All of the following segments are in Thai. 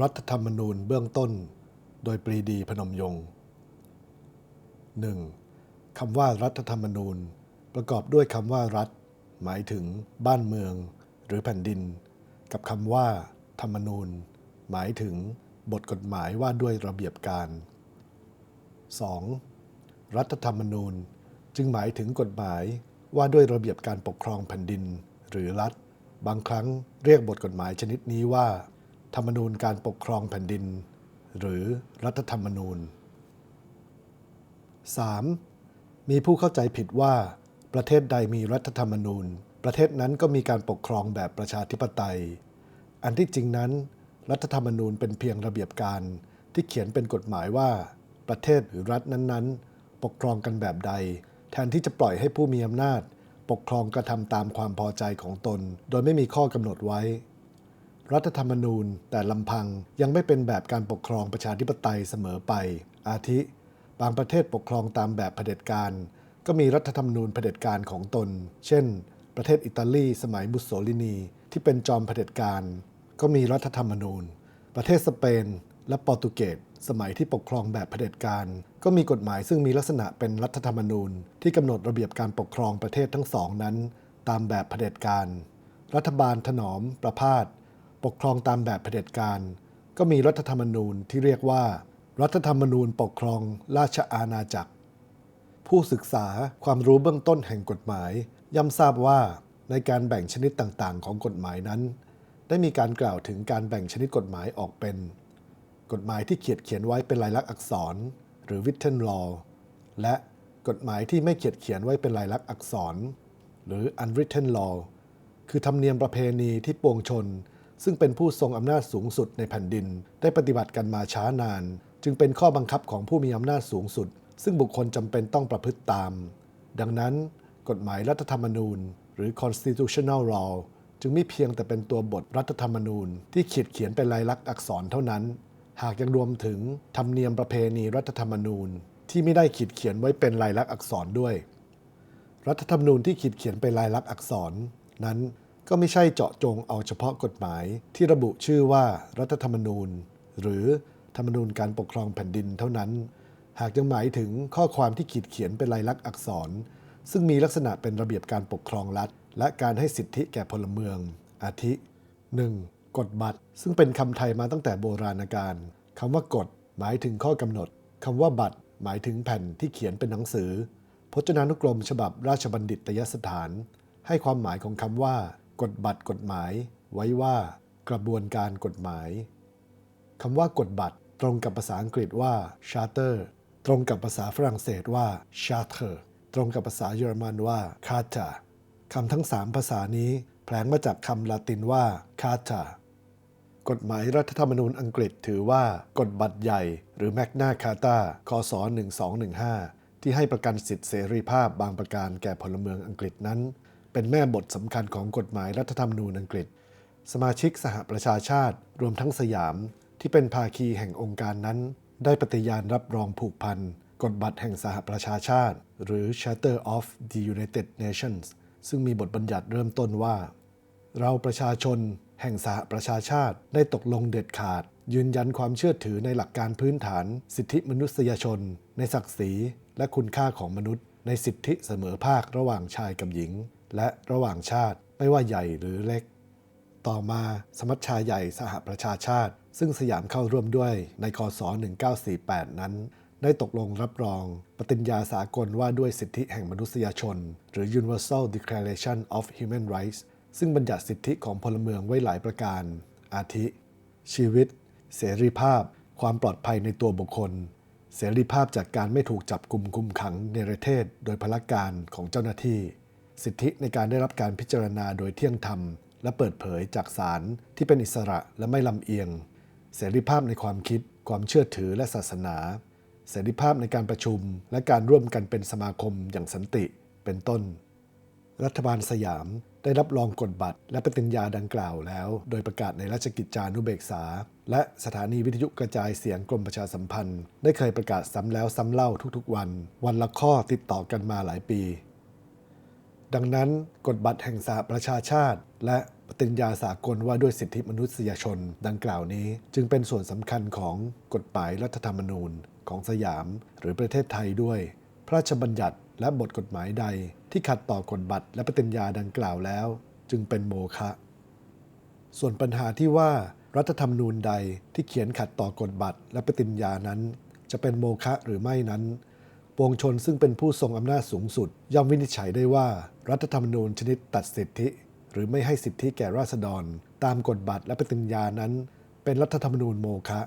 รัฐธรรมนูญเบื้องต้น โดยปรีดีพนมยงค์ 1. คำว่ารัฐธรรมนูญ ประกอบด้วยคำว่ารัฐ หมายถึงบ้านเมือง หรือแผ่นดิน กับคำว่า ธรรมนูญ หมายถึงบทกฎหมายว่าด้วยระเบียบการ 2. รัฐธรรมนูญจึงหมายถึงกฎหมายว่าด้วยระเบียบการปกครองแผ่นดิน หรือรัฐ บางครั้งเรียกบทกฎหมายชนิดนี้ว่า ธรรมนูญการปกครองแผ่นดิน หรือรัฐธรรมนูญ 3. มีผู้เข้าใจผิดว่าประเทศใดมีรัฐธรรมนูญ ประเทศนั้นก็มีการปกครองแบบประชาธิปไตย อันที่จริงนั้น รัฐธรรมนูญเป็นเพียงระเบียบการที่เขียนเป็นกฎหมายว่า ประเทศหรือรัฐนั้นๆ ปกครองกันแบบใด แทนที่จะปล่อยให้ผู้มีอำนาจ ปกครองกระทำตามความพอใจของตน โดยไม่มีข้อกำหนดไว้ รัฐธรรมนูญ แต่ลำพังยังไม่เป็นแบบการปกครองประชาธิปไตยเสมอไป อาทิ บางประเทศปกครองตามแบบเผด็จการ ก็มีรัฐธรรมนูญเผด็จการของตน เช่น ประเทศอิตาลีสมัยมุสโสลินี ที่เป็นจอมเผด็จการ ก็มีรัฐธรรมนูญ ประเทศสเปน และโปรตุเกสสมัยที่ปกครองแบบเผด็จการ ก็มีกฎหมายซึ่งมีลักษณะเป็นรัฐธรรมนูญ ที่กำหนดระเบียบการปกครองประเทศทั้งสองนั้น ตามแบบเผด็จการ รัฐบาลถนอมประพาส ปกครองตามแบบเผด็จการ ก็มีรัฐธรรมนูญที่เรียกว่า รัฐธรรมนูญปกครองราชอาณาจักร ผู้ศึกษาความรู้เบื้องต้นแห่งกฎหมาย ย่อมทราบว่าในการแบ่งชนิดต่างๆ ของกฎหมายนั้น ได้มีการกล่าวถึงการแบ่งชนิดกฎหมายออกเป็น กฎหมายที่เขียนเขียนไว้เป็นลายลักษณ์อักษร หรือ written law และกฎหมายที่ไม่เขียนเขียนไว้เป็นลายลักษณ์อักษร หรือ unwritten law คือธรรมเนียมประเพณีที่ปวงชน ซึ่งเป็นผู้ทรงอำนาจสูงสุดในแผ่นดิน ได้ปฏิบัติกันมาช้านาน จึงเป็นข้อบังคับของผู้มีอำนาจสูงสุด ซึ่งบุคคลจำเป็นต้องประพฤติตาม ดังนั้น กฎหมายรัฐธรรมนูญ หรือ constitutional law จึงไม่เพียงแต่เป็นตัวบทรัฐธรรมนูญ ที่เขียนเขียนเป็นลายลักษณ์อักษรเท่านั้น หากยังรวมถึงธรรมเนียมประเพณีรัฐธรรมนูญ ที่ไม่ได้ขีดเขียนไว้เป็นลายลักษณ์อักษรด้วย รัฐธรรมนูญที่ขีดเขียนเป็นลายลักษณ์อักษรนั้น ก็ไม่ใช่เจาะจงเอาเฉพาะกฎหมายที่ระบุชื่อว่ารัฐธรรมนูญ หรือธรรมนูญการปกครองแผ่นดินเท่านั้น หากยังหมายถึงข้อความที่ขีดเขียนเป็นลายลักษณ์อักษร ซึ่งมีลักษณะเป็นระเบียบการปกครองรัฐ และการให้สิทธิแก่พลเมือง อาทิ 1. กฎบัตร ซึ่งเป็นคำไทยมาตั้งแต่โบราณกาลคำว่ากฎหมายถึงข้อกำหนดคำว่าบัตร หมายถึงแผ่นที่เขียนเป็นหนังสือ พจนานุกรมฉบับราชบัณฑิตยสถาน ให้ความหมายของคำว่า กฎบัตรกฎหมาย ไว้ว่า กระบวนการกฎหมายคำว่ากฎบัตรตรงกับภาษาอังกฤษว่า charter ตรงกับภาษาฝรั่งเศสว่า charter ตรงกับภาษาเยอรมันว่า carta คำทั้งสามภาษานี้แผลงมาจากคำลาตินว่า carta กฎหมายรัฐธรรมนูญอังกฤษถือว่ากฎบัตรใหญ่ หรือ Magna Carta คศ 1215 ที่ให้ประกันสิทธิเสรีภาพบางประการแก่พลเมืองอังกฤษนั้น เป็นแม่บทสำคัญของกฎหมายรัฐธรรมนูญอังกฤษ สมาชิกสหประชาชาติ รวมทั้งสยาม ที่เป็นภาคีแห่งองค์การนั้น ได้ปฏิญาณรับรองผูกพันกฎบัตรแห่งสหประชาชาติ หรือ Charter of the United Nations ซึ่งมีบทบัญญัติเริ่มต้นว่า เราประชาชนแห่งสหประชาชาติได้ตกลงเด็ดขาด ยืนยันความเชื่อถือในหลักการพื้นฐาน สิทธิมนุษยชน ในศักดิ์ศรีและคุณค่าของมนุษย์ ในสิทธิเสมอภาคระหว่างชายกับหญิง และระหว่างชาติไม่ว่าใหญ่หรือเล็ก ต่อมาสมัชชาใหญ่สหประชาชาติ ซึ่งสยามเข้าร่วมด้วยในคศ 1948 นั้น ได้ตกลงรับรองปฏิญญาสากลว่าด้วยสิทธิแห่งมนุษยชน หรือ Universal Declaration of Human Rights ซึ่งบัญญัติสิทธิของพลเมืองไว้หลายประการ อาทิ ชีวิต เสรีภาพ ความปลอดภัยในตัวบุคคล เสรีภาพจากการไม่ถูกจับกลุ่มคุมขังในประเทศ โดยพลการของเจ้าหน้าที่ สิทธิในการได้รับการพิจารณาโดยเที่ยงธรรม และเปิดเผยจากศาลที่เป็นอิสระและไม่ลำเอียง เสรีภาพในความคิด ความเชื่อถือและศาสนา เสรีภาพในการประชุม และการร่วมกันเป็นสมาคมอย่างสันติ เป็นต้น รัฐบาลสยามได้รับรองกฎบัตรและปฏิญญาดังกล่าวแล้ว โดยประกาศในราชกิจจานุเบกษา และสถานีวิทยุกระจายเสียงกรมประชาสัมพันธ์ ได้เคยประกาศซ้ำแล้วซ้ำเล่าทุกๆวัน วันละข้อติดต่อกันมาหลายปี ดังนั้นกฎบัตรแห่งสหประชาชาติ และปฏิญญาสากลว่าด้วยสิทธิมนุษยชน ดังกล่าวนี้ จึงเป็นส่วนสำคัญของกฎหมายรัฐธรรมนูญของสยาม หรือประเทศไทยด้วย พระราชบัญญัติและบทกฎหมายใดที่ขัดต่อกฎบัตรและปฏิญญาดังกล่าวแล้ว จึงเป็นโมฆะส่วนปัญหาที่ว่ารัฐธรรมนูญใดที่เขียนขัดต่อกฎบัตรและปฏิญญานั้น จะเป็นโมฆะหรือไม่นั้น วงชนซึ่งเป็นผู้ทรงอำนาจสูงสุด ย่อมวินิจฉัยได้ว่า รัฐธรรมนูญชนิดตัดสิทธิ หรือไม่ให้สิทธิแก่ราษฎร ตามกฎบัตรและปฏิญญานั้น เป็นรัฐธรรมนูญโมฆะ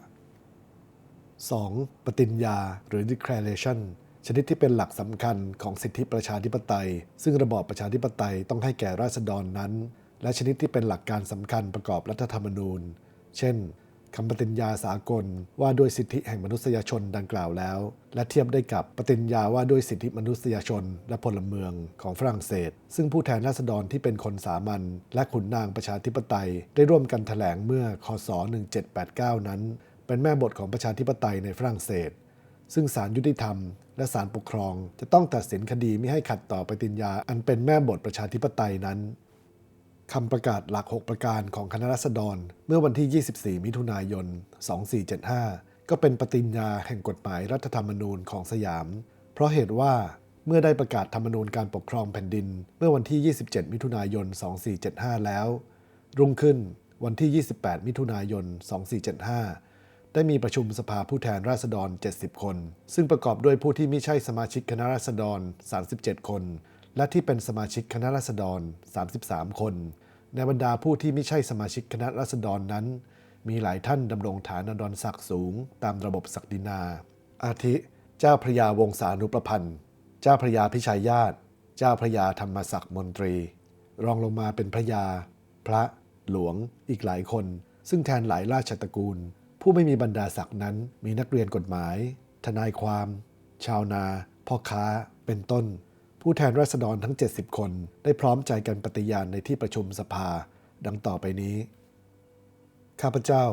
2. ปฏิญญาหรือ declaration ชนิดที่เป็นหลักสำคัญของสิทธิประชาธิปไตย ซึ่งระบอบประชาธิปไตยต้องให้แก่ราษฎรนั้น และชนิดที่เป็นหลักการสำคัญประกอบรัฐธรรมนูญ เช่น คำปฏิญญาสากลว่าด้วยสิทธิแห่งมนุษยชนดังกล่าวแล้ว และเทียบได้กับปฏิญญาว่าด้วยสิทธิมนุษยชนและพลเมืองของฝรั่งเศส ซึ่งผู้แทนราษฎรที่เป็นคนสามัญและขุนนางประชาธิปไตย ได้ร่วมกันแถลงเมื่อคศ 1789 นั้น เป็นแม่บทของประชาธิปไตยในฝรั่งเศส ซึ่งศาลยุติธรรม และศาลปกครอง จะต้องตัดสินคดีไม่ให้ขัดต่อปฏิญญาอันเป็นแม่บทประชาธิปไตยนั้น คำประกาศหลัก 6 ประการของคณะรัษฎร เมื่อวันที่ 24 มิถุนายน 2475 ก็เป็นปฏิญญาแห่งกฎหมายรัฐธรรมนูญของสยาม เพราะเหตุว่าเมื่อได้ประกาศธรรมนูญการปกครองแผ่นดิน เมื่อวันที่ 27 มิถุนายน 2475 แล้ว รุ่งขึ้นวันที่ 28 มิถุนายน 2475 ได้มีประชุมสภาผู้แทนราษฎร 70 คน ซึ่งประกอบด้วยผู้ที่ไม่ใช่สมาชิกคณะราษฎร 37 คน และที่เป็นสมาชิกคณะราษฎร 33 คน ในบรรดาผู้ที่ไม่ใช่สมาชิกคณะราษฎรนั้น มีหลายท่านดำรงฐานันดรศักดิ์สูง ตามระบบศักดินา อาทิ เจ้าพระยาวงศานุประพันธ์ เจ้าพระยาพิชัยญาติ เจ้าพระยาธรรมศักดิ์มนตรี รองลงมาเป็นพระยา พระ หลวง อีกหลายคน ซึ่งแทนหลายราชตระกูล ผู้ไม่มีบรรดาศักดิ์นั้นมีนักเรียนกฎหมาย ทนายความ ชาวนา พ่อค้า เป็นต้น ผู้แทนราษฎรทั้ง 70 คน ได้พร้อมใจกันปฏิญาณในที่ประชุมสภา ดังต่อไปนี้ ข้าพเจ้า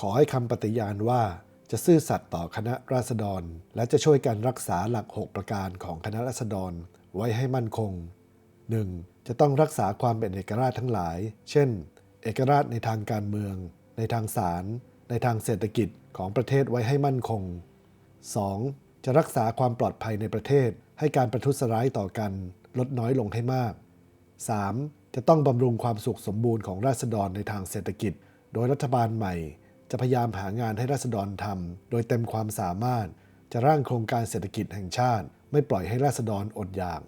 ขอให้คำปฏิญาณว่าจะซื่อสัตย์ต่อคณะราษฎร และจะช่วยกันรักษาหลัก 6 ประการของคณะราษฎรไว้ให้มั่นคง 1. จะต้องรักษาความเป็นเอกราชทั้งหลาย เช่น เอกราชในทางการเมือง ในทางศาล ในทางเศรษฐกิจของประเทศไว้ให้มั่นคง 2. จะรักษาความปลอดภัยในประเทศ ให้การประทุษร้ายต่อกันลดน้อยลงให้มาก 3. จะต้องบำรุงความสุขสมบูรณ์ของราษฎรในทางเศรษฐกิจ โดยรัฐบาลใหม่ จะพยายามหางานให้ราษฎรทำโดยเต็มความสามารถ จะร่างโครงการเศรษฐกิจแห่งชาติ ไม่ปล่อยให้ราษฎรอดอยาก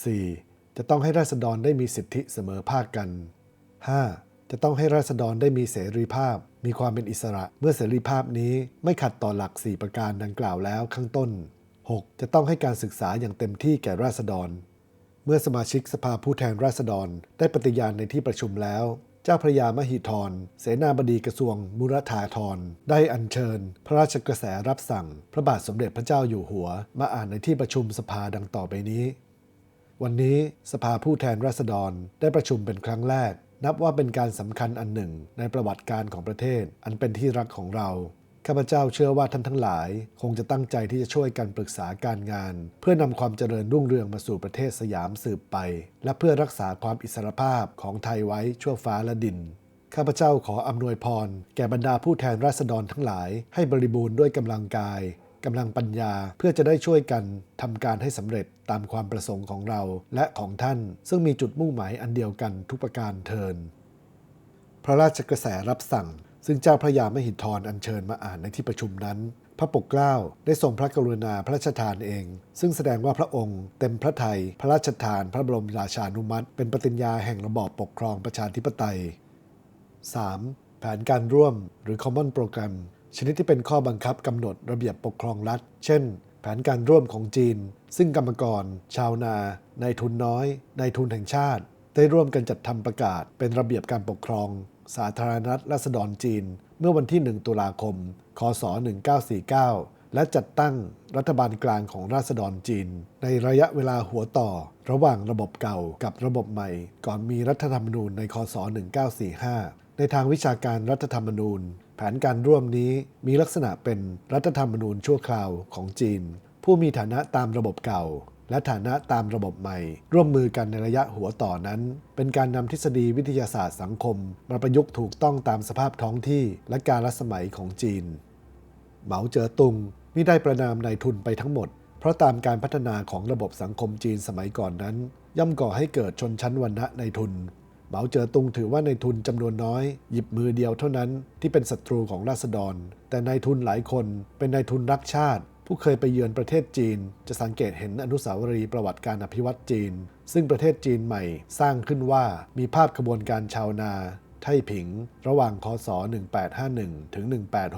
4. จะต้องให้ราษฎรได้มีสิทธิเสมอภาคกัน 5. จะต้องให้ราษฎรได้มีเสรีภาพ มีความเป็นอิสระ เมื่อเสรีภาพนี้ไม่ขัดต่อหลัก 4 ประการดังกล่าวแล้วข้างต้น 6. จะต้องให้การศึกษาอย่างเต็มที่แก่ราษฎร เมื่อสมาชิกสภาผู้แทนราษฎร ได้ปฏิญาณในที่ประชุมแล้ว เจ้าพระยามหิธร เสนาบดีกระทรวงมุรธาธร ได้อัญเชิญ พระราชกระแสรับสั่ง พระบาทสมเด็จพระเจ้าอยู่หัว มาอ่านในที่ประชุมสภาดังต่อไปนี้ วันนี้สภาผู้แทนราษฎรได้ประชุมเป็นครั้งแรก นับว่าเป็นการสำคัญอันหนึ่งในประวัติการของประเทศ อันเป็นที่รักของเรา ข้าพเจ้าเชื่อว่าท่านทั้งหลาย คงจะตั้งใจที่จะช่วยกันปรึกษาการงาน เพื่อนำความเจริญรุ่งเรืองมาสู่ประเทศสยามสืบไป และเพื่อรักษาความอิสรภาพของไทยไว้ชั่วฟ้าและดินข้าพเจ้าขออำนวยพร แก่บรรดาผู้แทนราษฎรทั้งหลาย ให้บริบูรณ์ด้วยกำลังกายกำลังปัญญาเพื่อจะได้ช่วยกันทำการให้สำเร็จตามความประสงค์ของเราและของท่าน ซึ่งมีจุดมุ่งหมายอันเดียวกันทุกประการเทิน พระราชกระแสรับสั่ง ซึ่งเจ้าพระยามหิธรอัญเชิญมาอ่านในที่ประชุมนั้น พระปกเกล้าได้ทรงพระกรุณาพระราชทานเอง ซึ่งแสดงว่าพระองค์ เต็มพระทัยพระราชทาน พระบรมราชานุมัติ เป็นปฏิญญาแห่งระบอบปกครองประชาธิปไตย 3. แผนการร่วมหรือ Common Program ชนิดที่เป็นข้อบังคับกำหนดระเบียบปกครองรัฐ เช่น แผนการร่วมของจีน ซึ่งกรรมกร ชาวนา นายทุนน้อย นายทุนแห่งชาติ ได้ร่วมกันจัดทำประกาศเป็นระเบียบการปกครอง สาธารณรัฐราษฎรจีน เมื่อวันที่ 1 ตุลาคม คศ 1949 และจัดตั้งรัฐบาลกลางของราษฎรจีน ในระยะเวลาหัวต่อ ระหว่างระบบเก่ากับระบบใหม่ ก่อนมีรัฐธรรมนูญในคศ 1945 ในทางวิชาการรัฐธรรมนูญ แผนการร่วมนี้มีลักษณะเป็นรัฐธรรมนูญชั่วคราวของจีน ผู้มีฐานะตามระบบเก่า และฐานะตามระบบใหม่ ร่วมมือกันในระยะหัวต่อนั้น เป็นการนำทฤษฎีวิทยาศาสตร์สังคม มาประยุกต์ถูกต้องตามสภาพท้องที่และการรัสมัยของจีน เหมาเจ๋อตุงมิได้ประนามนายทุนไปทั้งหมด เพราะตามการพัฒนาของระบบสังคมจีนสมัยก่อนนั้น ย่อมก่อให้เกิดชนชั้นวรรณะในทุนเหมาเจ๋อตุงถือว่าในทุนจำนวนน้อย หยิบมือเดียวเท่านั้นที่เป็นศัตรูของราษฎร แต่นายทุนหลายคนเป็นนายทุนรักชาติ ผู้เคยไปเยือนประเทศจีน จะสังเกตเห็นอนุสาวรีย์ประวัติการอภิวัตจีน ซึ่งประเทศจีนใหม่สร้างขึ้นว่ามีภาพขบวนการชาวนาไท่ผิง ระหว่างคศ 1851 ถึง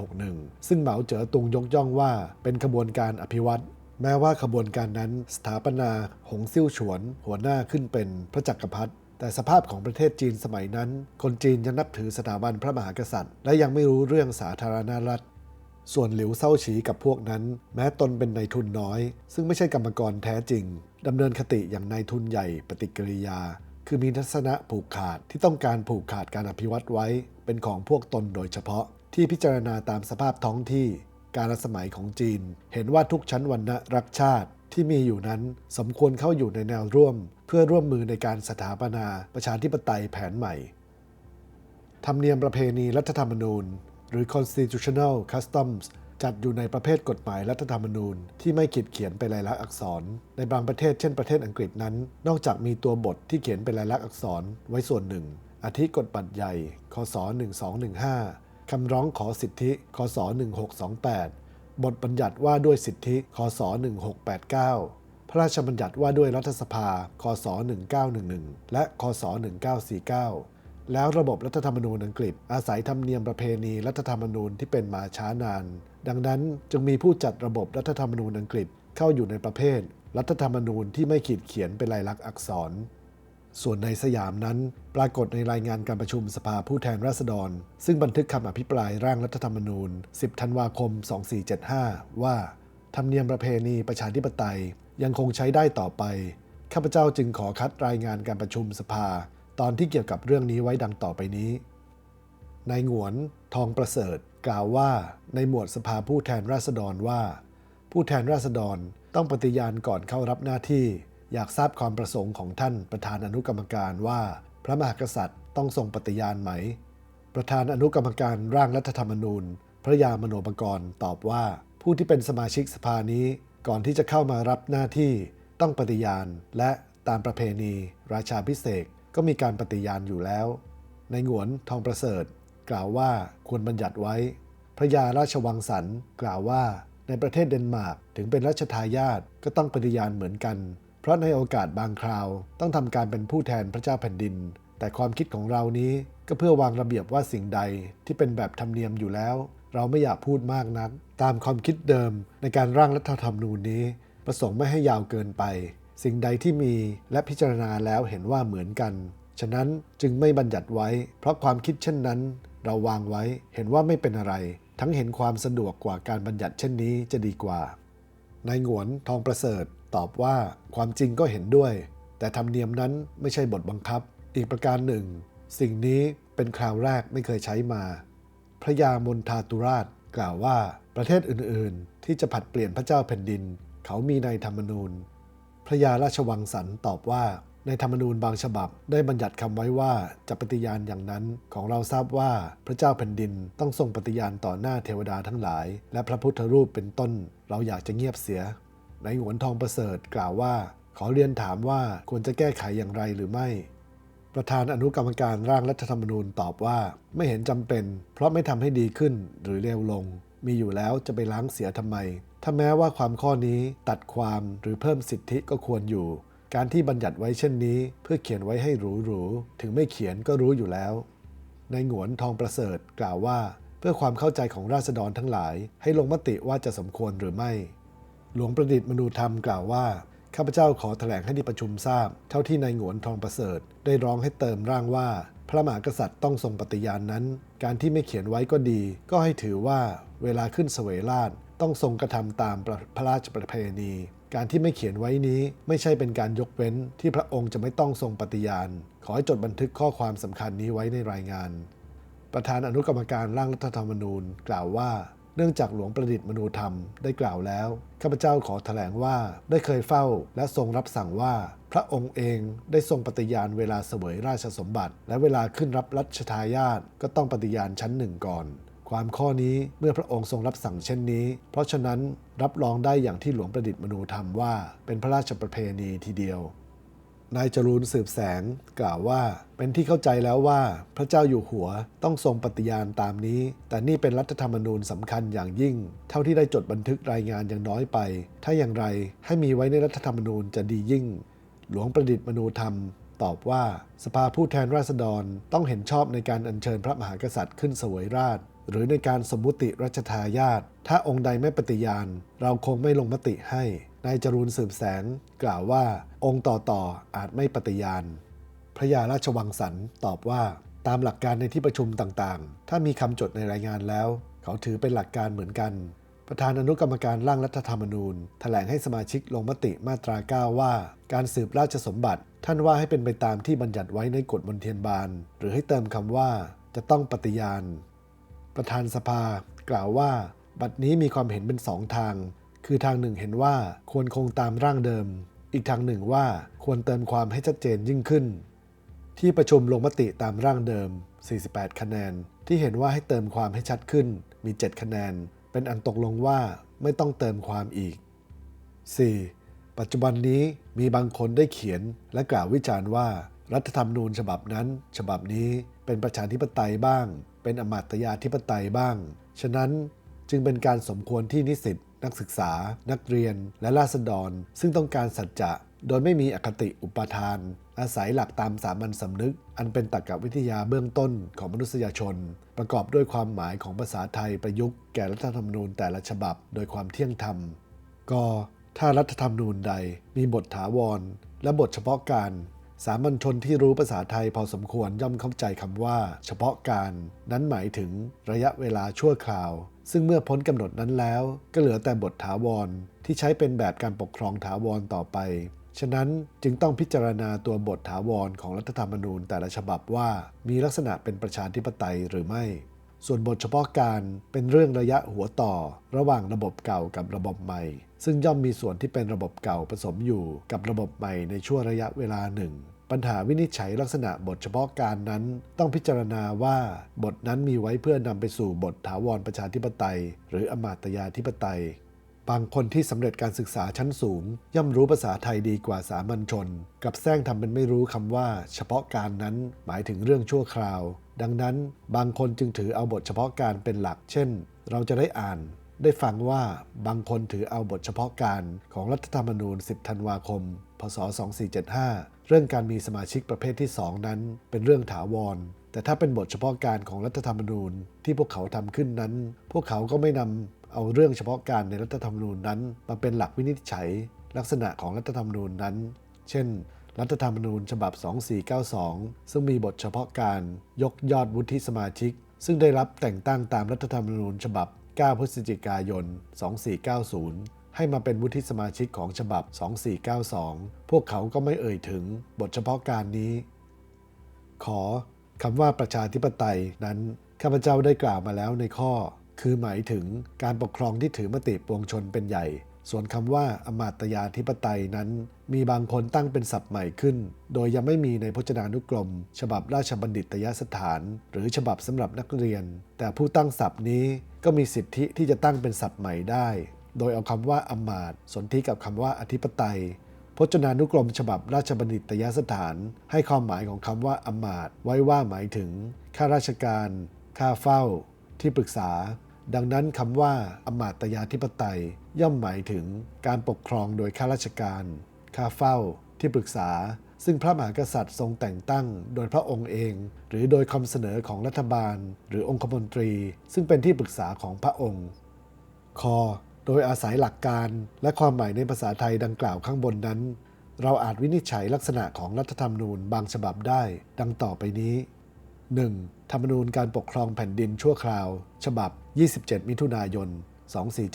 1861 ซึ่งเหมาเจ๋อตุงยกย่องว่าเป็นขบวนการอภิวัตแม้ว่าขบวนการนั้นสถาปนาหงซิ่วฉวน หัวหน้าขึ้นเป็นพระจักรพรรดิแต่สภาพของประเทศจีนสมัยนั้น คนจีนยังนับถือสถาบันพระมหากษัตริย์ และยังไม่รู้เรื่องสาธารณรัฐ ส่วนหลิวเซาฉีกับพวกนั้น แม้ตนเป็นนายทุนน้อย ซึ่งไม่ใช่กรรมกรแท้จริงดำเนินคติอย่างนายทุนใหญ่ปฏิกิริยา คือมีทัศนะผูกขาดที่ต้องการผูกขาดการอภิวัตไว้ เป็นของพวกตนโดยเฉพาะ ที่พิจารณาตามสภาพท้องที่ การสมัยของจีน เห็นว่าทุกชั้นวรรณะรักชาติที่มีอยู่นั้นสมควรเข้าอยู่ในแนวร่วม เพื่อร่วมมือในการสถาปนาประชาธิปไตยแผนใหม่ธรรมเนียมประเพณีรัฐธรรมนูญ รือ constitutional customs จัดอยู่ในประเภทกฎหมายรัฐธรรมนูญ ที่ไม่ขีดเขียนเป็นลายลักษณ์อักษร ในบางประเทศเช่นประเทศอังกฤษนั้น นอกจากมีตัวบทที่เขียนเป็นลายลักษณ์อักษรไว้ส่วนหนึ่งอาทิกฎบัตรใหญ่คศ1215 คำร้องขอสิทธิคศ1628 บทบัญญัติว่าด้วยสิทธิคศ1689 พระราชบัญญัติว่าด้วยรัฐสภาคศ1911 และคศ1949 แล้วระบบรัฐธรรมนูญอังกฤษ อาศัยธรรมเนียมประเพณีรัฐธรรมนูญที่เป็นมาช้านาน ดังนั้นจึงมีผู้จัดระบบรัฐธรรมนูญอังกฤษเข้าอยู่ในประเภท รัฐธรรมนูญที่ไม่ขีดเขียนเป็นลายลักษณ์อักษร ส่วนในสยามนั้น ปรากฏในรายงานการประชุมสภาผู้แทนราษฎร ซึ่งบันทึกคำอภิปรายร่างรัฐธรรมนูญ 10 ธันวาคม 2475 ว่า ธรรมเนียมประเพณีประชาธิปไตยยังคงใช้ได้ต่อไป ข้าพเจ้าจึงขอคัดรายงานการประชุมสภา ตอนที่เกี่ยวกับเรื่องนี้ไว้ดังต่อไปนี้ นายหงวนทองประเสริฐกล่าวว่าในหมวดสภาผู้แทนราษฎรว่า ผู้แทนราษฎรต้องปฏิญาณก่อนเข้ารับหน้าที่ อยากทราบความประสงค์ของท่านประธานอนุกรรมการว่า พระมหากษัตริย์ต้องทรงปฏิญาณไหม ประธานอนุกรรมการร่างรัฐธรรมนูญ พระยามโนปกรณ์ตอบว่า ผู้ที่เป็นสมาชิกสภานี้ก่อนที่จะเข้ามารับหน้าที่ ต้องปฏิญาณและตามประเพณี ราชาพิเศษ ก็มีการปฏิญาณอยู่แล้ว ในหงวนทองประเสริฐ กล่าวว่าควรบัญญัติไว้ พระยาราชวังสันกล่าวว่า ในประเทศเดนมาร์กถึงเป็นรัชทายาทก็ต้องปฏิญาณเหมือนกัน เพราะในโอกาสบางคราว ต้องทำการเป็นผู้แทนพระเจ้าแผ่นดิน แต่ความคิดของเรานี้ก็เพื่อวางระเบียบว่าสิ่งใดที่เป็นแบบธรรมเนียมอยู่แล้ว เราไม่อยากพูดมากนัก ตามความคิดเดิมในการร่างรัฐธรรมนูญนี้ ประสงค์ไม่ให้ยาวเกินไป สิ่งใดที่มีและพิจารณาแล้วเห็นว่าเหมือนกัน ฉะนั้นจึงไม่บัญญัติไว้ เพราะความคิดเช่นนั้น เราวางไว้เห็นว่าไม่เป็นอะไร ทั้งเห็นความสะดวกกว่าการบัญญัติเช่นนี้จะดีกว่านายหงวนทองประเสริฐ ตอบว่าความจริงก็เห็นด้วย แต่ธรรมเนียมนั้นไม่ใช่บทบังคับ อีกประการหนึ่ง สิ่งนี้เป็นคราวแรกไม่เคยใช้มา พระยามนทาตุราชกล่าวว่าประเทศอื่น ๆ ที่จะผัดเปลี่ยนพระเจ้าแผ่นดิน เขามีในธรรมนูญ พระยาราชวังสันตอบว่า ในธรรมนูญบางฉบับได้บัญญัติคำไว้ว่าจะปฏิญาณอย่างนั้นของเราทราบว่าพระเจ้าแผ่นดินต้องทรงปฏิญาณต่อหน้าเทวดาทั้งหลาย และพระพุทธรูปเป็นต้น เราอยากจะเงียบเสีย ในหวนทองประเสริฐกล่าวว่า ขอเรียนถามว่าควรจะแก้ไขอย่างไรหรือไม่ประธานอนุกรรมการร่างรัฐธรรมนูญตอบว่าไม่เห็นจำเป็น เพราะไม่ทำให้ดีขึ้นหรือเลวลง มีอยู่แล้วจะไปล้างเสียทำไม ถ้าแม้ว่าความข้อนี้ตัดความหรือเพิ่มสิทธิก็ควรอยู่ การที่บัญญัติไว้เช่นนี้ เพื่อเขียนไว้ให้หรูๆถึงไม่เขียนก็รู้อยู่แล้ว ในหงวนทองประเสริฐกล่าวว่า เพื่อความเข้าใจของราษฎรทั้งหลาย ให้ลงมติว่าจะสมควรหรือไม่ หลวงประดิษฐ์มนูธรรมกล่าวว่าข้าพเจ้าขอแถลงให้ที่ประชุมทราบ เท่าที่นายหงวนทองประเสริฐ ได้ร้องให้เติมร่างว่า พระมหากษัตริย์ต้องทรงปฏิญาณนั้น การที่ไม่เขียนไว้ก็ดี ก็ให้ถือว่า เวลาขึ้นเสวยราชต้องทรงกระทำตามพระราชประเพณี การที่ไม่เขียนไว้นี้ไม่ใช่เป็นการยกเว้นที่พระองค์จะไม่ต้องทรงปฏิญาณ ขอให้จดบันทึกข้อความสำคัญนี้ไว้ในรายงาน ประธานอนุกรรมการร่างรัฐธรรมนูญ กล่าวว่าเนื่องจากหลวงประดิษฐ์มนูธรรมได้กล่าวแล้ว ข้าพเจ้าขอแถลงว่าได้เคยเฝ้าและทรงรับสั่งว่า พระองค์เองได้ทรงปฏิญาณเวลาเสวยราชสมบัติ และเวลาขึ้นรับรัชทายาทก็ต้องปฏิญาณชั้นหนึ่งก่อน ความข้อนี้เมื่อพระองค์ทรงรับสั่งเช่นนี้ เพราะฉะนั้นรับรองได้อย่างที่หลวงประดิษฐ์มนูธรรมว่า เป็นพระราชประเพณีทีเดียวนายจรูนสืบแสงกล่าวว่า เป็นที่เข้าใจแล้วว่าพระเจ้าอยู่หัวต้องทรงปฏิญาณตามนี้ แต่นี่เป็นรัฐธรรมนูญสำคัญอย่างยิ่ง เท่าที่ได้จดบันทึกรายงานอย่างน้อยไป ถ้าอย่างไรให้มีไว้ในรัฐธรรมนูญจะดียิ่ง หลวงประดิษฐ์มนูธรรม ตอบว่า สภาผู้แทนราษฎรต้องเห็นชอบในการอัญเชิญพระมหากษัตริย์ขึ้นสวยราช หรือในการสมมุติรัชทายาทถ้าองค์ใดไม่ปฏิญาณ เราคงไม่ลงมติให้นายจรูนสืบแสงกล่าวว่า องค์ต่อต่ออาจไม่ปฏิญาณ พระยาราชวังสันตอบว่า ตามหลักการในที่ประชุมต่างๆ ถ้ามีคำจดในรายงานแล้ว เขาถือเป็นหลักการเหมือนกัน ประธานอนุกรรมการร่างรัฐธรรมนูญแถลงให้สมาชิกลงมติมาตรา 9 ว่า การสืบราชสมบัติ ท่านว่าให้เป็นไปตามที่บัญญัติไว้ในกฎมนเทียนบานหรือให้เติมคำว่าจะต้องปฏิญาณ ประธานสภากล่าวว่า บัดนี้มีความเห็นเป็นสองทาง คือทางหนึ่งเห็นว่าควรคงตามร่างเดิม อีกทางหนึ่งว่าควรเติมความให้ชัดเจนยิ่งขึ้น ที่ประชุมลงมติตามร่างเดิม 48 คะแนน ที่เห็นว่าให้เติมความให้ชัดขึ้น มี 7 คะแนน เป็นอันตกลงว่าไม่ต้องเติมความอีก 4. ปัจจุบันนี้มีบางคนได้เขียนและกล่าววิจารณ์ว่า รัฐธรรมนูญฉบับนั้น ฉบับนี้เป็นประชาธิปไตยบ้าง เป็นอมาตยาธิปไตยบ้าง ฉะนั้นจึงเป็นการสมควรที่นิสิตนักศึกษา นักเรียน และราษฎร ซึ่งต้องการสัจจะ โดยไม่มีอคติอุปทาน อาศัยหลักตามสามัญสำนึก อันเป็นตรรกวิทยาเบื้องต้นของมนุษยชน ประกอบด้วยความหมายของภาษาไทยประยุกต์แก่รัฐธรรมนูญแต่ละฉบับ โดยความเที่ยงธรรมกถ้ารัฐธรรมนูญใดมีบทถาวร และบทเฉพาะการ สามัญชนที่รู้ภาษาไทยพอสมควรย่อมเข้าใจคำว่า เฉพาะการนั้นหมายถึงระยะเวลาชั่วคราว ซึ่งเมื่อพ้นกำหนดนั้นแล้ว ก็เหลือแต่บทถาวรที่ใช้เป็นแบบการปกครองถาวรต่อไป ฉะนั้นจึงต้องพิจารณาตัวบทถาวรของรัฐธรรมนูญแต่ละฉบับว่ามีลักษณะเป็นประชาธิปไตยหรือไม่ ส่วนบทเฉพาะการเป็นเรื่องระยะหัวต่อ ระหว่างระบบเก่ากับระบบใหม่ ซึ่งย่อมมีส่วนที่เป็นระบบเก่าผสมอยู่กับระบบใหม่ในช่วงระยะเวลาหนึ่ง ปัญหาวินิจฉัยลักษณะบทเฉพาะการนั้น ต้องพิจารณาว่าบทนั้นมีไว้เพื่อนำไปสู่บทถาวรประชาธิปไตย หรืออมาตยาธิปไตยบางคนที่สำเร็จการศึกษาชั้นสูง ย่อมรู้ภาษาไทยดีกว่าสามัญชน กับแซงทำเป็นไม่รู้คำว่า เฉพาะการนั้นหมายถึงเรื่องชั่วคราว ดังนั้นบางคนจึงถือเอาบทเฉพาะการเป็นหลัก เช่น เราจะได้อ่าน ได้ฟังว่าบางคนถือเอาบทเฉพาะการของรัฐธรรมนูญ 10 ธันวาคม พศ 2475 เรื่องการมีสมาชิกประเภทที่ 2 นั้น เป็นเรื่องถาวร แต่ถ้าเป็นบทเฉพาะการของรัฐธรรมนูญที่พวกเขาทำขึ้นนั้น พวกเขาก็ไม่นำเอาเรื่องเฉพาะการในรัฐธรรมนูญนั้น มาเป็นหลักวินิจฉัย ลักษณะของรัฐธรรมนูญนั้น เช่น รัฐธรรมนูญฉบับ 2492 ซึ่งมีบทเฉพาะการยกยอดวุฒิสมาชิก ซึ่งได้รับแต่งตั้งตามรัฐธรรมนูญฉบับ 9 พฤศจิกายน 2490 ให้มาเป็นวุฒิสมาชิกของฉบับ 2492 พวกเขาก็ไม่เอ่ยถึงบทเฉพาะการนี้ ขอคำว่าประชาธิปไตยนั้นข้าพเจ้าได้กล่าวมาแล้วในข้อ คือหมายถึงการปกครองที่ถือมติปวงชนเป็นใหญ่ ส่วนคำว่าอมาตยาธิปไตยนั้น มีบางคนตั้งเป็นศัพท์ใหม่ขึ้น โดยยังไม่มีในพจนานุกรม ฉบับราชบัณฑิตยสถาน หรือฉบับสำหรับนักเรียน แต่ผู้ตั้งศัพท์นี้ก็มีสิทธิที่จะตั้งเป็นศัพท์ใหม่ได้ โดยเอาคำว่าอมาตสนธิกับคำว่าอธิปไตย พจนานุกรม ฉบับราชบัณฑิตยสถาน ให้ความหมายของคำว่าอมาตไว้ว่าหมายถึงข้าราชการข้าเฝ้า ที่ปรึกษา ดังนั้นคำว่าอมาตยาธิปไตย ย่อมหมายถึงการปกครองโดยข้าราชการข้าเฝ้า ที่ปรึกษา ซึ่งพระมหากษัตริย์ทรงแต่งตั้ง โดยพระองค์เอง หรือโดยคำเสนอของรัฐบาล หรือองคมนตรี ซึ่งเป็นที่ปรึกษาของพระองค์ คอ โดยอาศัยหลักการและความหมายในภาษาไทยดังกล่าวข้างบนนั้น เราอาจวินิจฉัยลักษณะของรัฐธรรมนูญบางฉบับได้ ดังต่อไปนี้ 1. ธรรมนูญการปกครองแผ่นดินชั่วคราว ฉบับ 27 มิถุนายน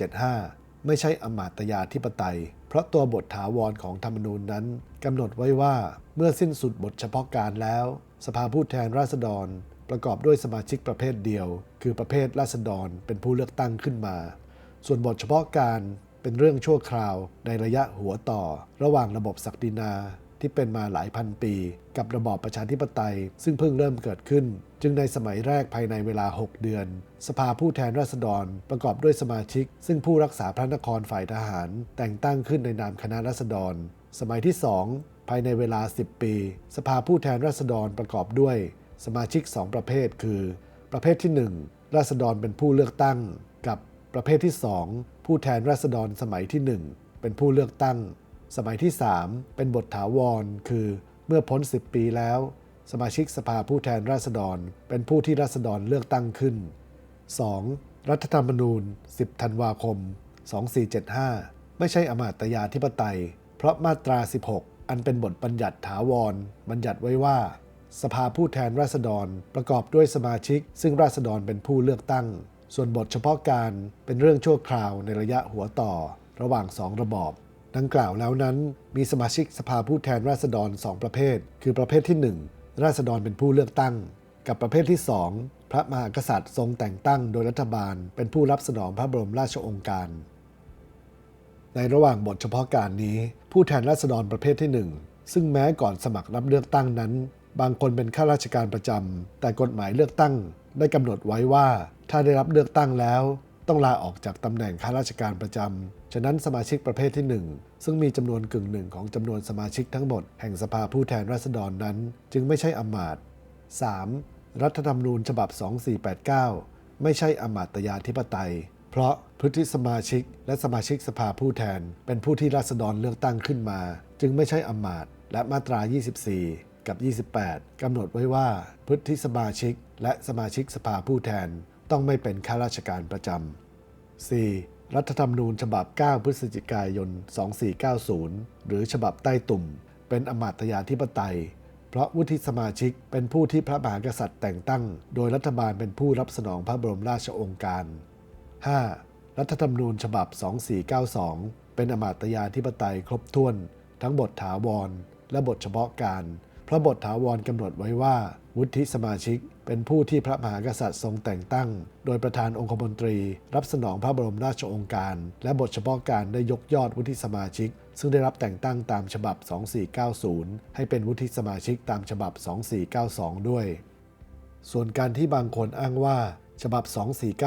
2475 ไม่ใช่อมาตยาธิปไตย เพราะตัวบทถาวรของธรรมนูญนั้นกำหนดไว้ว่าเมื่อสิ้นสุดบทเฉพาะการแล้ว สภาผู้แทนราษฎร ประกอบด้วยสมาชิกประเภทเดียว คือประเภทราษฎรเป็นผู้เลือกตั้งขึ้นมา ส่วนบทเฉพาะการเป็นเรื่องชั่วคราวในระยะหัวต่อ ระหว่างระบบศักดินา ที่เป็นมาหลายพันปี กับระบอบประชาธิปไตย ซึ่งเพิ่งเริ่มเกิดขึ้น จึงในสมัยแรกภายในเวลา 6 เดือน สภาผู้แทนราษฎรประกอบด้วยสมาชิก ซึ่งผู้รักษาพระนครฝ่ายทหาร แต่งตั้งขึ้นในนามคณะราษฎร สมัยที่ 2 ภายในเวลา 10 ปี สภาผู้แทนราษฎรประกอบด้วย สมาชิก 2 ประเภท คือ ประเภทที่ 1 ราษฎรเป็นผู้เลือกตั้ง กับประเภทที่ 2 ผู้แทนราษฎรสมัยที่ 1 เป็นผู้เลือกตั้ง สมัยที่ 3 เป็นบทถาวร คือ เมื่อพ้น 10 ปีแล้ว สมาชิกสภาผู้แทนราษฎร เป็นผู้ที่ราษฎรเลือกตั้งขึ้น 2. รัฐธรรมนูญ 10 ธันวาคม 2475 ไม่ใช่อมาตยาธิปไตย เพราะมาตรา 16 อันเป็นบทบัญญัติถาวร บัญญัติไว้ว่า สภาผู้แทนราษฎรประกอบด้วยสมาชิก ซึ่งราษฎรเป็นผู้เลือกตั้ง ส่วนบทเฉพาะการเป็นเรื่องชั่วคราวในระยะหัวต่อ ระหว่างสองระบอบ ดังกล่าวแล้วนั้นมีสมาชิกสภาผู้แทนราษฎรสองประเภท คือประเภทที่ 1 ราษฎรเป็นผู้เลือกตั้ง กับประเภทที่ 2 พระมหากษัตริย์ทรงแต่งตั้งโดยรัฐบาล เป็นผู้รับสนองพระบรมราชโองการ ในระหว่างบทเฉพาะการนี้ ผู้แทนราษฎรประเภทที่ 1 ซึ่งแม้ก่อนสมัครรับเลือกตั้งนั้น บางคนเป็นข้าราชการประจำแต่กฎหมายเลือกตั้ง ได้กำหนดไว้ว่า ถ้าได้รับเลือกตั้งแล้ว ต้องลาออกจากตำแหน่งข้าราชการประจำ ฉะนั้นสมาชิกประเภทที่ 1 ซึ่งมีจำนวนกึ่งหนึ่งของจำนวนสมาชิกทั้งหมดแห่งสภาผู้แทนราษฎรนั้น จึงไม่ใช่อมาตย์ 3. รัฐธรรมนูญฉบับ 2489 ไม่ใช่อำมาตยาธิปไตย เพราะพฤติสมาชิกและสมาชิกสภาผู้แทน เป็นผู้ที่ราษฎรเลือกตั้งขึ้นมา จึงไม่ใช่อมาตย์และมาตรา 24 กับ 28 กำหนดไว้ว่าพฤติสมาชิกและสมาชิกสภาผู้แทนต้องไม่เป็นข้าราชการประจำ 4. รัฐธรรมนูญฉบับ 9 พฤศจิกายน 2490 หรือฉบับใต้ตุ่ม เป็นอมาตยาธิปไตย เพราะวุฒิสมาชิกเป็นผู้ที่พระมหากษัตริย์แต่งตั้ง โดยรัฐบาลเป็นผู้รับสนองพระบรมราชโองการ 5. รัฐธรรมนูญฉบับ 2492 เป็นอมาตยาธิปไตยครบถ้วน ทั้งบทถาวรและบทเฉพาะการเพราะบทถาวรกำหนดไว้ว่า วุฒิสมาชิก เป็นผู้ที่พระมหากษัตริย์ทรงแต่งตั้ง โดยประธานองคมนตรี รับสนองพระบรมราชโองการ และบทเฉพาะการได้ยกยอดวุฒิสมาชิก ซึ่งได้รับแต่งตั้งตามฉบับ 2490 ให้เป็นวุฒิสมาชิกตามฉบับ 2492 ด้วย ส่วนการที่บางคนอ้างว่าฉบับ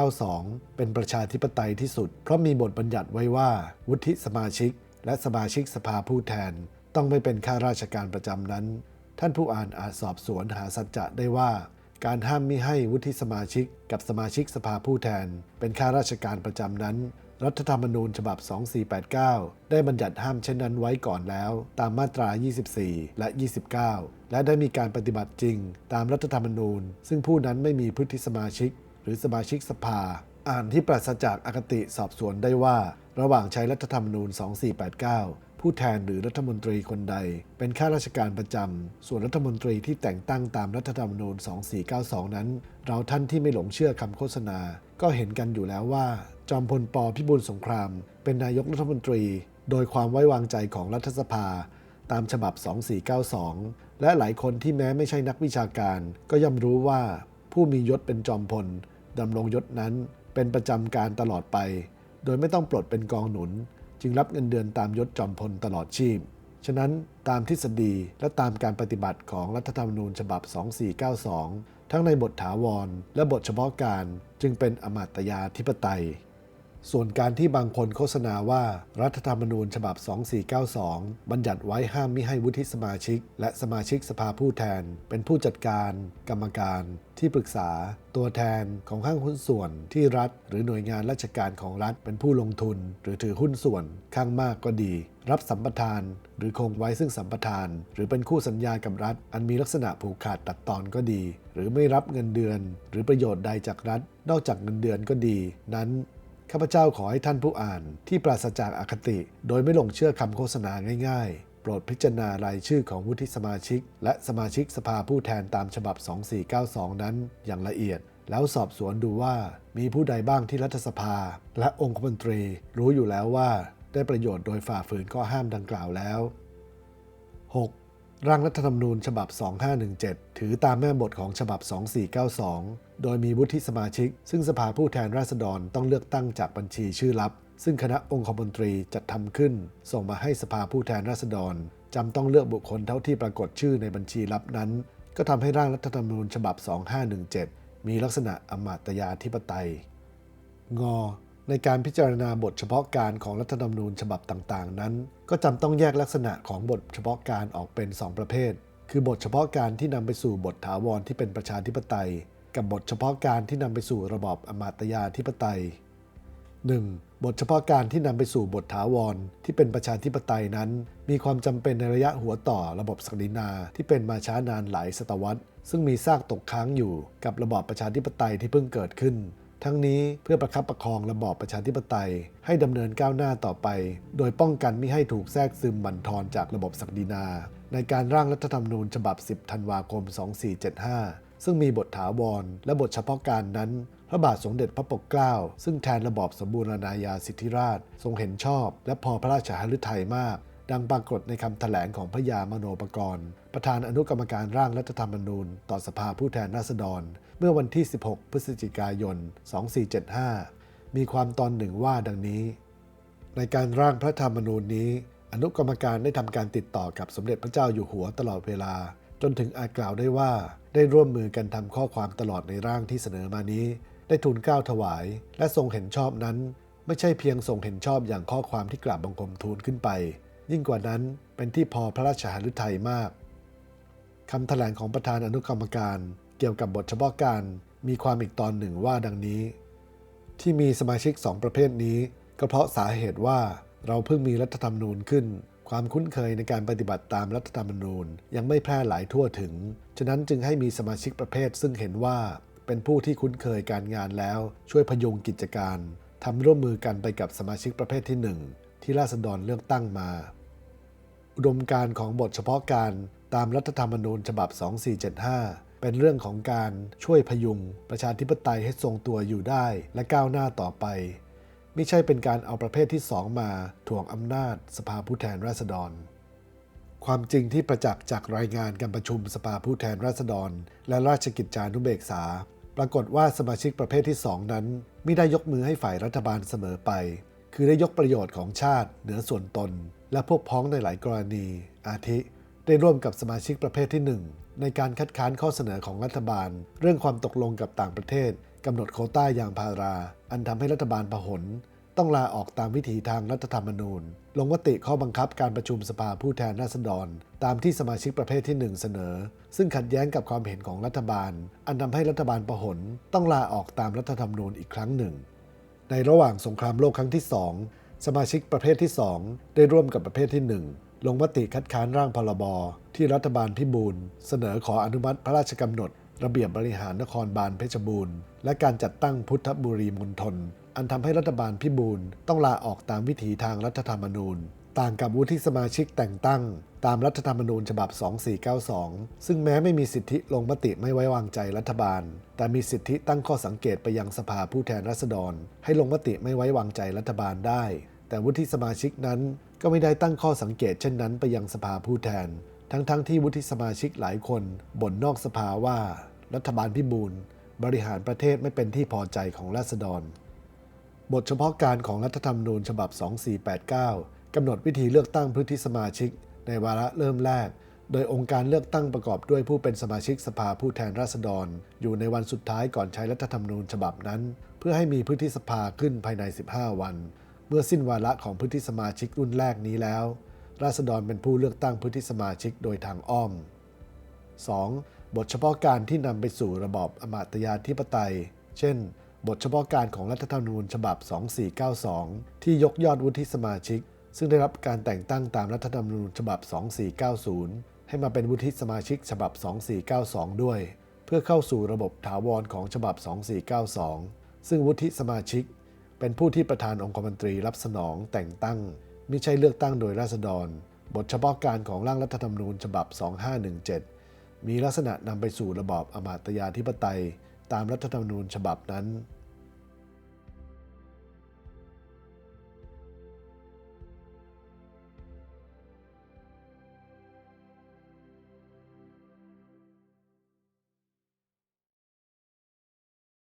2492 เป็นประชาธิปไตยที่สุด เพราะมีบทบัญญัติไว้ว่า วุฒิสมาชิก และสมาชิกสภาผู้แทน ต้องไม่เป็นข้าราชการประจำนั้น ท่านผู้อ่านอาจสอบสวนหาสัจจะได้ว่า การห้ามมิให้วุฒิสมาชิก กับสมาชิกสภาผู้แทน เป็นข้าราชการประจำนั้น รัฐธรรมนูญฉบับ 2489 ได้บัญญัติห้ามเช่นนั้นไว้ก่อนแล้ว ตามมาตรา 24 และ 29 และได้มีการปฏิบัติจริง ตามรัฐธรรมนูญ ซึ่งผู้นั้นไม่มีพฤติสมาชิก หรือสมาชิกสภา อ่านที่ปราศจากอคติสอบสวนได้ว่า ระหว่างใช้รัฐธรรมนูญ 2489 ผู้แทนหรือรัฐมนตรีคนใด เป็นข้าราชการประจำ ส่วนรัฐมนตรีที่แต่งตั้งตามรัฐธรรมนูญ 2492 นั้น เราท่านที่ไม่หลงเชื่อคำโฆษณา ก็เห็นกันอยู่แล้วว่า จอมพลปพิบูลสงคราม เป็นนายกรัฐมนตรี โดยความไว้วางใจของรัฐสภา ตามฉบับ 2492 และหลายคนที่แม้ไม่ใช่นักวิชาการ ก็ย่อมรู้ว่าผู้มียศเป็นจอมพลดำรงยศนั้นเป็นประจำการตลอดไป โดยไม่ต้องปลดเป็นกองหนุน จึงรับเงินเดือนตามยศจอมพลตลอดชีพ ฉะนั้นตามทฤษฎีและตามการปฏิบัติของรัฐธรรมนูญฉบับ 2492 ทั้งในบทถาวรและบทเฉพาะการจึงเป็นอมาตยาธิปไตย ส่วนการที่บางคนโฆษณาว่ารัฐธรรมนูญฉบับ 2492 บัญญัติไว้ห้ามมิให้วุฒิสมาชิก และสมาชิกสภาผู้แทน เป็นผู้จัดการ กรรมการ ที่ปรึกษา ตัวแทนของห้างหุ้นส่วนที่รัฐ หรือหน่วยงานราชการของรัฐเป็นผู้ลงทุน หรือถือหุ้นส่วนข้างมากก็ดี รับสัมปทาน หรือคงไว้ซึ่งสัมปทาน หรือเป็นคู่สัญญากับรัฐ อันมีลักษณะผูกขาดตัดตอนก็ดี หรือไม่รับเงินเดือน หรือประโยชน์ใดจากรัฐ นอกจากเงินเดือนก็ดี นั้น ข้าพเจ้าขอให้ท่านผู้อ่านที่ปราศจากอคติ โดยไม่หลงเชื่อคำโฆษณาง่ายๆ โปรดพิจารณารายชื่อของวุฒิสมาชิก และสมาชิกสภาผู้แทนตามฉบับ 2492 นั้นอย่างละเอียด แล้วสอบสวนดูว่ามีผู้ใดบ้างที่รัฐสภา และองคมนตรีรู้อยู่แล้วว่า ได้ประโยชน์โดยฝ่าฝืนข้อห้ามดังกล่าวแล้ว 6. ร่างรัฐธรรมนูญฉบับ 2517 ถือตามแม่บทของฉบับ 2492 โดยมีวุฒิสมาชิก ซึ่งสภาผู้แทนราษฎรต้องเลือกตั้งจากบัญชีชื่อลับ ซึ่งคณะองคมนตรีจัดทำขึ้น ส่งมาให้สภาผู้แทนราษฎรจำต้องเลือกบุคคลเท่าที่ปรากฏชื่อในบัญชีลับนั้น ก็ทำให้ร่างรัฐธรรมนูญฉบับ 2517 มีลักษณะอมาตยาธิปไตย งอ ในการพิจารณาบทเฉพาะการของรัฐธรรมนูญฉบับต่างๆ นั้น ก็จำต้องแยกลักษณะของบทเฉพาะการออกเป็น 2 ประเภท คือบทเฉพาะการที่นำไปสู่บทถาวรที่เป็นประชาธิปไตย กับบทเฉพาะการที่นำไปสู่ระบอบอมาตยาธิปไตย 1. บทเฉพาะการที่นำไปสู่บทถาวรที่เป็นประชาธิปไตยนั้น มีความจำเป็นในระยะหัวต่อระบบศักดินาที่เป็นมาช้านานหลายศตวรรษ ซึ่งมีซากตกค้างอยู่กับระบอบประชาธิปไตยที่เพิ่งเกิดขึ้น ทั้งนี้เพื่อประคับประคองระบอบประชาธิปไตย ให้ดำเนินก้าวหน้าต่อไป โดยป้องกันไม่ให้ถูกแทรกซึมบั่นทอนจากระบบศักดินา ในการร่างรัฐธรรมนูญฉบับ 10 ธันวาคม 2475 ซึ่งมีบทถาวรและบทเฉพาะการนั้น พระบาทสมเด็จพระปกเกล้า ซึ่งแทนระบอบสมบูรณาญาสิทธิราช ทรงเห็นชอบ และพอพระราชหฤทัยมาก ดังปรากฏในคำแถลงของพระยามโนปกรณ์ ประธานอนุกรรมการร่างรัฐธรรมนูญ ต่อสภาผู้แทนราษฎร เมื่อวันที่ 16 พฤศจิกายน 2475 มีความตอนหนึ่งว่าดังนี้ ในการร่างพระธรรมนูญนี้ อนุกรรมการได้ทำการติดต่อกับสมเด็จพระเจ้าอยู่หัวตลอดเวลา จนถึงอาจกล่าวได้ว่า ได้ร่วมมือกันทำข้อความตลอดในร่างที่เสนอมานี้ ได้ทูลเก้าถวาย และทรงเห็นชอบนั้น ไม่ใช่เพียงทรงเห็นชอบอย่างข้อความที่กราบบังคมทูลขึ้นไป ยิ่งกว่านั้นเป็นที่พอพระราชหฤทัยมากคำแถลงของประธานอนุกรรมการเกี่ยวกับบทเฉพาะการมีความอีกตอนหนึ่งว่าดังนี้ ที่มีสมาชิกสองประเภทนี้ ก็เพราะสาเหตุว่าเราเพิ่งมีรัฐธรรมนูญขึ้น ความคุ้นเคยในการปฏิบัติตามรัฐธรรมนูญ ยังไม่แพร่หลายทั่วถึง ฉะนั้นจึงให้มีสมาชิกประเภทซึ่งเห็นว่า เป็นผู้ที่คุ้นเคยการงานแล้วช่วยพยุงกิจการทำร่วมมือกันไปกับสมาชิกประเภทที่หนึ่งที่ราษฎรเลือกตั้งมา อุดมการของบทเฉพาะการตามรัฐธรรมนูญฉบับ 2475 เป็นเรื่องของการช่วยพยุงประชาธิปไตยให้ทรงตัวอยู่ได้และก้าวหน้าต่อไป ไม่ใช่เป็นการเอาประเภทที่สองมาถ่วงอำนาจสภาผู้แทนราษฎร ความจริงที่ประจักษ์จากรายงานการประชุมสภาผู้แทนราษฎร และราชกิจจานุเบกษา ปรากฏว่าสมาชิกประเภทที่สองนั้นไม่ได้ยกมือให้ฝ่ายรัฐบาลเสมอไป คือได้ยกประโยชน์ของชาติ เหนือส่วนตน และพวกพ้องในหลายกรณี อาทิ ได้ร่วมกับสมาชิกประเภทที่หนึ่งในการคัดค้านข้อเสนอของรัฐบาล เรื่องความตกลงกับต่างประเทศ กำหนดโคต้ายางพารา อันทำให้รัฐบาลพหลต้องลาออกตามวิถีทางรัฐธรรมนูญ ลงมติข้อบังคับการประชุมสภาผู้แทนราษฎร ตามที่สมาชิกประเภทที่หนึ่งเสนอ ซึ่งขัดแย้งกับความเห็นของรัฐบาล อันทำให้รัฐบาลพหลต้องลาออกตามรัฐธรรมนูญอีกครั้งหนึ่ง ในระหว่างสงครามโลกครั้งที่สองสมาชิกประเภทที่สองได้ร่วมกับประเภทที่หนึ่งลงมติคัดค้านร่างพรบ ที่รัฐบาลพิบูลเสนอขออนุมัติพระราชกำหนด ระเบียบบริหารนครบาลเพชรบูรณ์ และการจัดตั้งพุทธบุรีมณฑลอันทำให้รัฐบาลพิบูลต้องลาออกตามวิถีทางรัฐธรรมนูญ ต่างกับวุฒิสมาชิกแต่งตั้ง ตามรัฐธรรมนูญฉบับ 2492 ซึ่งแม้ไม่มีสิทธิลงมติไม่ไว้วางใจรัฐบาล แต่มีสิทธิตั้งข้อสังเกตไปยังสภาผู้แทนราษฎร ให้ลงมติไม่ไว้วางใจรัฐบาลได้ แต่วุฒิสมาชิกนั้นก็ไม่ได้ตั้งข้อสังเกตเช่นนั้นไปยังสภาผู้แทน ทั้งๆทที่วุฒิสมาชิกหลายคนบ่นนอกสภาว่ารัฐบาลพิบูลบริหารประเทศไม่เป็นที่พอใจของราษฎร บทเฉพาะการของรัฐธรรมนูญฉบับ 2489 กำหนดวิธีเลือกตั้งพื้นที่สมาชิก ในวาระเริ่มแรก โดยองค์การเลือกตั้งประกอบด้วยผู้เป็นสมาชิกสภาผู้แทนราษฎร อยู่ในวันสุดท้ายก่อนใช้รัฐธรรมนูญฉบับนั้น เพื่อให้มีพื้นที่สภาขึ้นภายใน 15 วัน เมื่อสิ้นวาระของพื้นที่สมาชิกรุ่นแรกนี้แล้ว ราษฎรเป็นผู้เลือกตั้งพื้นที่สมาชิกโดยทางอ้อม 2. บทเฉพาะการที่นำไปสู่ระบอบอมาตยาธิปไตย เช่น บทเฉพาะการของรัฐธรรมนูญฉบับ 2492 ที่ยกยอดวุฒิสมาชิก ซึ่งได้รับการแต่งตั้งตามรัฐธรรมนูญฉบับ 2490 ให้มาเป็นวุฒิสมาชิกฉบับ 2492 ด้วย เพื่อเข้าสู่ระบบถาวรของฉบับ 2492 ซึ่งวุฒิสมาชิก เป็นผู้ที่ประธานองคมนตรีรับสนองแต่งตั้ง ไม่ใช่เลือกตั้งโดยราษฎร บทเฉพาะการของร่างรัฐธรรมนูญฉบับ 2517 มีลักษณะนำไปสู่ระบอบอมาตยาธิปไตย ตามรัฐธรรมนูญฉบับนั้น